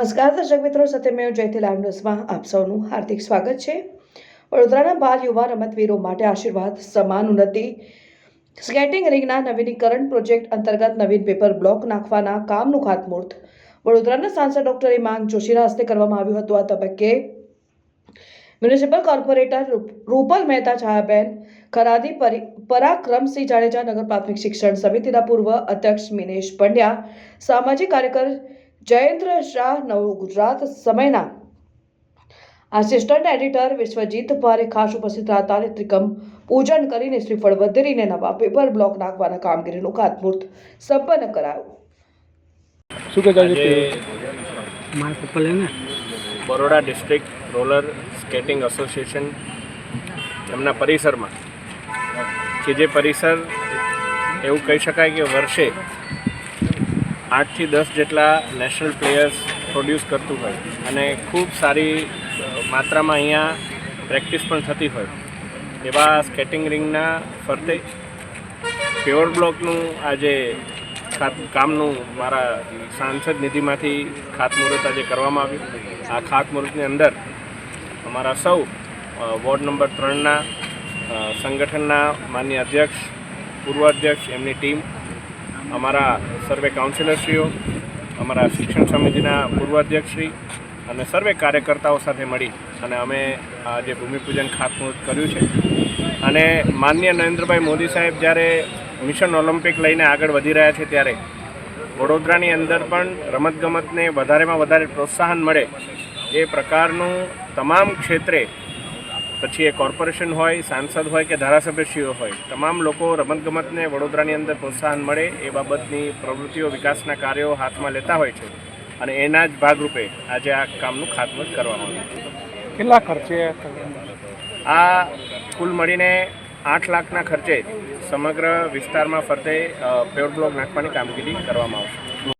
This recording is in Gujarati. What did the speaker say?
નમસ્કાર, દર્શક મિત્રો સત્યમેવ જયથી લાઈવ ન્યૂઝમાં આપ સૌનું હાર્દિક સ્વાગત છે. વડોદરાના બાલ યુવા રમતવીરો માટે આશીર્વાદ, સમાન ઉન્નતિ, સ્કેટિંગ રિંગના નવીનીકરણ પ્રોજેક્ટ અંતર્ગત નવીન પેપર બ્લોક નાખવાના કામનું ખાતમુહૂર્ત વડોદરાના સાંસદ ડોક્ટર માંગ જોશીના હસ્તે કરવામાં આવ્યું હતું. આ તબક્કે મ્યુનિસિપલ કોર્પોરેટર રૂપલ મહેતા છાયાબેન, ખરાદી પરી- પરાક્રમસિંહ જાડેજા નગર પ્રાથમિક શિક્ષણ સમિતિના પૂર્વ અધ્યક્ષ મિનેશ પંડ્યા, સામાજિક કાર્યકર જયેન્દ્ર શાહ નવ ગુજરાત સમયના આસિસ્ટન્ટ એડિટર વિશ્વજીત પારે ખાસ ઉપસ્થિત હતા અને ત્રિકમ પૂજન કરીને શ્રીફળ વધેરીને નવા પેપર બ્લોક નાખવાના કામગીરીનું ખાતમુહૂર્ત સંપન્ન કરાયું. શું Baroda district roller skating association એમના પરિસરમાં કે જે પરિસર એવું કહી શકાય કે વર્ષે આઠથી દસ જેટલા નેશનલ પ્લેયર્સ પ્રોડ્યુસ કરતું હોય અને ખૂબ સારી માત્રામાં અહીંયા પ્રેક્ટિસ પણ થતી હોય. એવા સ્કેટિંગ રિંગના ફરતે પ્યોર બ્લોકનું આજે કામનું મારા સાંસદ નિધિમાંથી ખાતમુહૂર્ત આજે કરવામાં આવ્યું. આ ખાતમુહૂર્તની અંદર અમારા સૌ વોર્ડ નંબર ત્રણના સંગઠનના માન્ય અધ્યક્ષ, પૂર્વ અધ્યક્ષ, એમની ટીમ અમારા સર્વે કાઉન્સિલરશ્રીઓ, અમારા શિક્ષણ સમિતિના પૂર્વ અધ્યક્ષશ્રી અને સર્વે કાર્યકર્તાઓ સાથે મળી અને અમે આ જે ભૂમિપૂજન ખાતમુહૂર્ત કર્યું છે. અને માનનીય નરેન્દ્રભાઈ મોદી સાહેબ જ્યારે મિશન ઓલિમ્પિક લઈને આગળ વધી રહ્યા છે ત્યારે વડોદરાની અંદર પણ રમતગમતને વધારેમાં વધારે પ્રોત્સાહન મળે એ પ્રકારનું તમામ ક્ષેત્રે પછી એ કોર્પોરેશન હોય સાંસદ હોય કે ધારાસભ્યશ્રીઓ હોય તમામ લોકો રમતગમતને વડોદરાની અંદર પ્રોત્સાહન મળે એ બાબતની પ્રવૃત્તિઓ વિકાસના કાર્યો હાથમાં લેતા હોય છે અને એના જ ભાગરૂપે આજે આ કામનું ખાતમુહૂર્ત કરવામાં આવ્યું છે. કેટલા ખર્ચે આ કુલ મળીને આઠ લાખના ખર્ચે સમગ્ર વિસ્તારમાં ફરતે પેવર બ્લોક નાખવાની કામગીરી કરવામાં આવશે.